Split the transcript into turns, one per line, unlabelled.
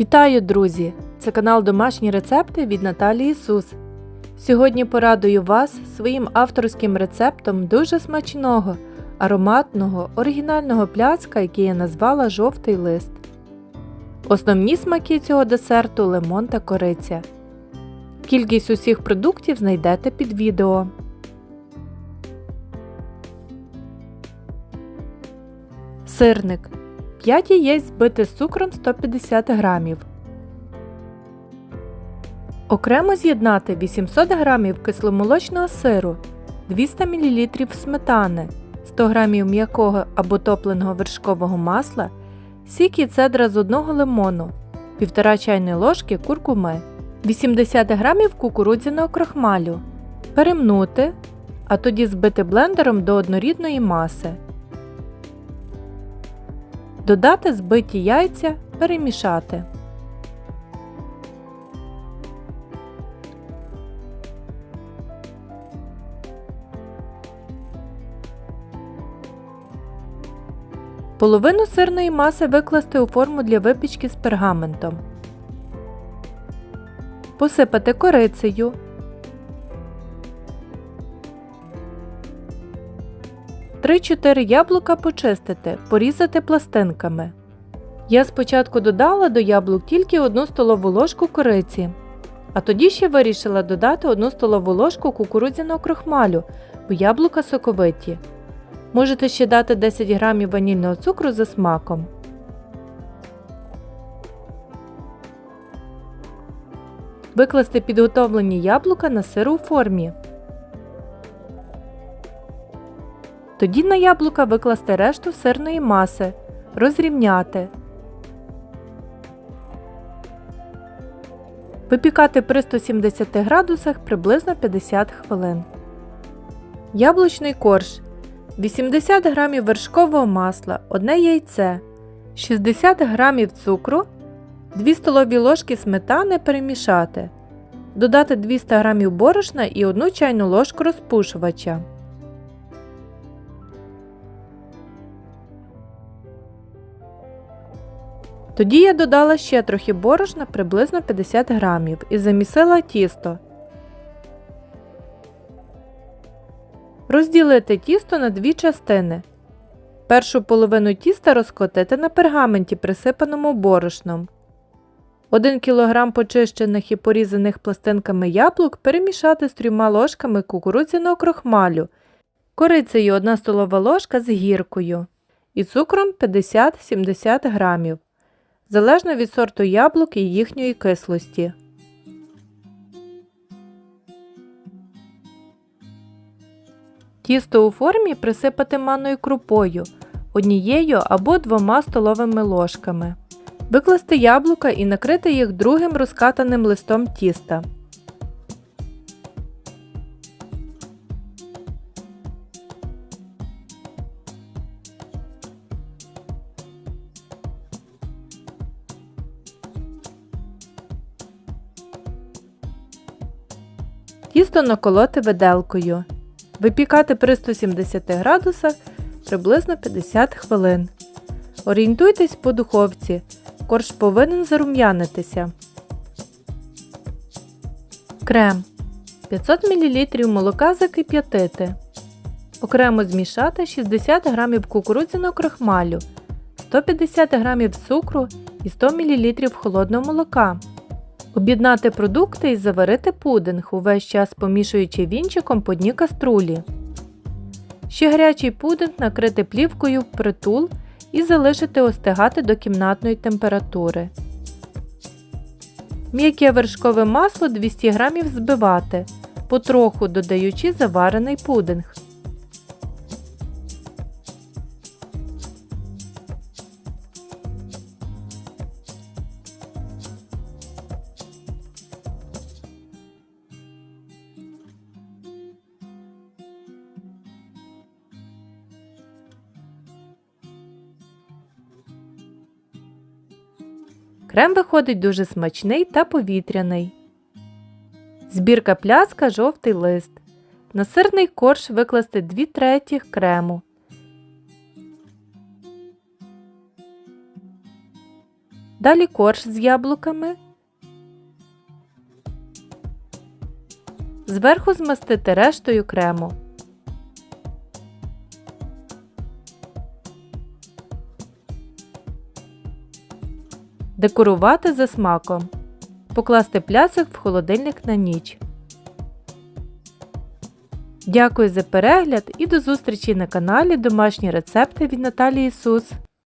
Вітаю, друзі! Це канал Домашні рецепти від Наталії Сус. Сьогодні порадую вас своїм авторським рецептом дуже смачного, ароматного, оригінального пляцка, який я назвала жовтий лист. Основні смаки цього десерту лимон та кориця. Кількість усіх продуктів знайдете під відео. Сирник 5 яєць збити з цукром 150 г. Окремо з'єднати 800 г кисломолочного сиру, 200 мл сметани, 100 г м'якого або топленого вершкового масла, сік і цедра з одного лимону, 1,5 чайної ложки куркуми, 80 г кукурудзяного крохмалю. Перемнути, а тоді збити блендером до однорідної маси. Додати збиті яйця, перемішати. Половину сирної маси викласти у форму для випічки з пергаментом. Посипати корицею. Три-чотири яблука почистити, порізати пластинками. Я спочатку додала до яблук тільки 1 столову ложку кориці, а тоді ще вирішила додати 1 столову ложку кукурудзяного крохмалю, бо яблука соковиті. Можете ще дати 10 г ванільного цукру за смаком. Викласти підготовлені яблука на сиру у формі. Тоді на яблука викласти решту сирної маси, розрівняти. Випікати при 170 градусах приблизно 50 хвилин. Яблучний корж 80 г вершкового масла, 1 яйце, 60 г цукру, 2 столові ложки сметани перемішати. Додати 200 г борошна і 1 чайну ложку розпушувача. Тоді я додала ще трохи борошна приблизно 50 грамів і замісила тісто. Розділити тісто на дві частини. Першу половину тіста розкотити на пергаменті, присипаному борошном. 1 кг почищених і порізаних пластинками яблук перемішати з трьома ложками кукурудзяного крохмалю, корицею 1 столова ложка з гіркою і цукром 50-70 грамів залежно від сорту яблук і їхньої кислості. Тісто у формі присипати манною крупою однією або двома столовими ложками. Викласти яблука і накрити їх другим розкатаним листом тіста. Тісто наколоти виделкою. Випікати при 170 градусах приблизно 50 хвилин. Орієнтуйтесь по духовці. Корж повинен зарум'янитися. Крем 500 мл молока закип'ятити. Окремо змішати 60 г кукурудзяного крохмалю, 150 г цукру і 100 мл холодного молока. Об'єднати продукти і заварити пудинг, увесь час помішуючи вінчиком по дні каструлі. Ще гарячий пудинг накрити плівкою в притул і залишити остигати до кімнатної температури. М'яке вершкове масло 200 г збивати, потроху додаючи заварений пудинг. Крем виходить дуже смачний та повітряний. Збірка пляска жовтий лист. На сирний корж викласти 2 третіх крему. Далі корж з яблуками. Зверху змастити рештою крему. Декорувати за смаком. Покласти плясок в холодильник на ніч. Дякую за перегляд і до зустрічі на каналі Домашні рецепти від Наталії Сус.